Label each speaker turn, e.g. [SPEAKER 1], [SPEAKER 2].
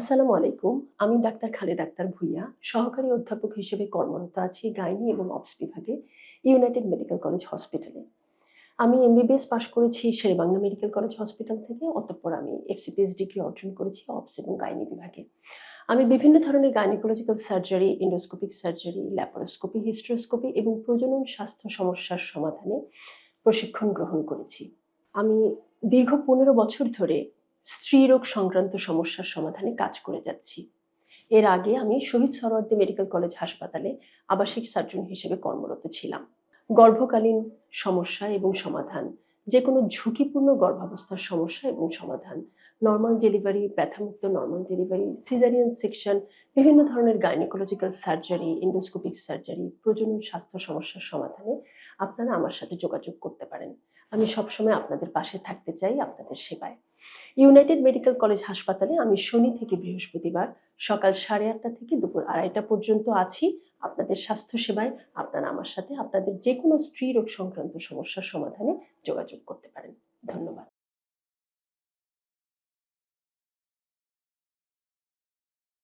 [SPEAKER 1] আসসালামু আলাইকুম। আমি ডাক্তার খালেদ আক্তার ভুইয়া, সহকারী অধ্যাপক হিসেবে কর্মরত আছি গাইনি এবং অপস বিভাগে, ইউনাইটেড মেডিকেল কলেজ হসপিটালে। আমি এমবিবিএস পাশ করেছি শেরেবাংলা মেডিকেল কলেজ হসপিটাল থেকে, অতঃপর আমি এফসিপিএস ডিগ্রি অর্জন করেছি অপস এবং গাইনি বিভাগে। আমি বিভিন্ন ধরনের gynaecological surgery endoscopic surgery, laparoscopy hysteroscopy এবং প্রজনন স্বাস্থ্য সমস্যার সমাধানে প্রশিক্ষণ গ্রহণ করেছি। আমি দীর্ঘ পনেরো বছর ধরে স্ত্রীরোগ সংক্রান্ত সমস্যার সমাধানে কাজ করে যাচ্ছি। এর আগে আমি শহীদ সরওয়ার্দী মেডিকেল কলেজ হাসপাতালে আবাসিক সার্জন হিসেবে কর্মরত ছিলাম। গর্ভকালীন সমস্যা এবং সমাধান যে কোনো ঝুঁকিপূর্ণ গর্ভাবস্থার সমস্যা এবং সমাধান নর্মাল ডেলিভারি ব্যথামুক্ত নর্মাল ডেলিভারি সিজারিয়ান সেকশন বিভিন্ন ধরনের গাইনোকোলজিক্যাল সার্জারি ইন্ডোস্কোপিক সার্জারি প্রজনন স্বাস্থ্য সমস্যার সমাধানে আপনারা আমার সাথে যোগাযোগ করতে পারেন। আমি সবসময় আপনাদের পাশে থাকতে চাই, আপনাদের সেবায়। ইউনাইটেড মেডিকেল কলেজ হাসপাতালে আমি শনি থেকে বৃহস্পতিবার সকাল সাড়ে আটটা থেকে দুপুর আড়াইটা পর্যন্ত আছি। আপনাদের স্বাস্থ্য সেবায় আপনারা আমার সাথে, আপনাদের যে কোনো স্ত্রী রোগ সংক্রান্ত সমস্যার সমাধানে যোগাযোগ করতে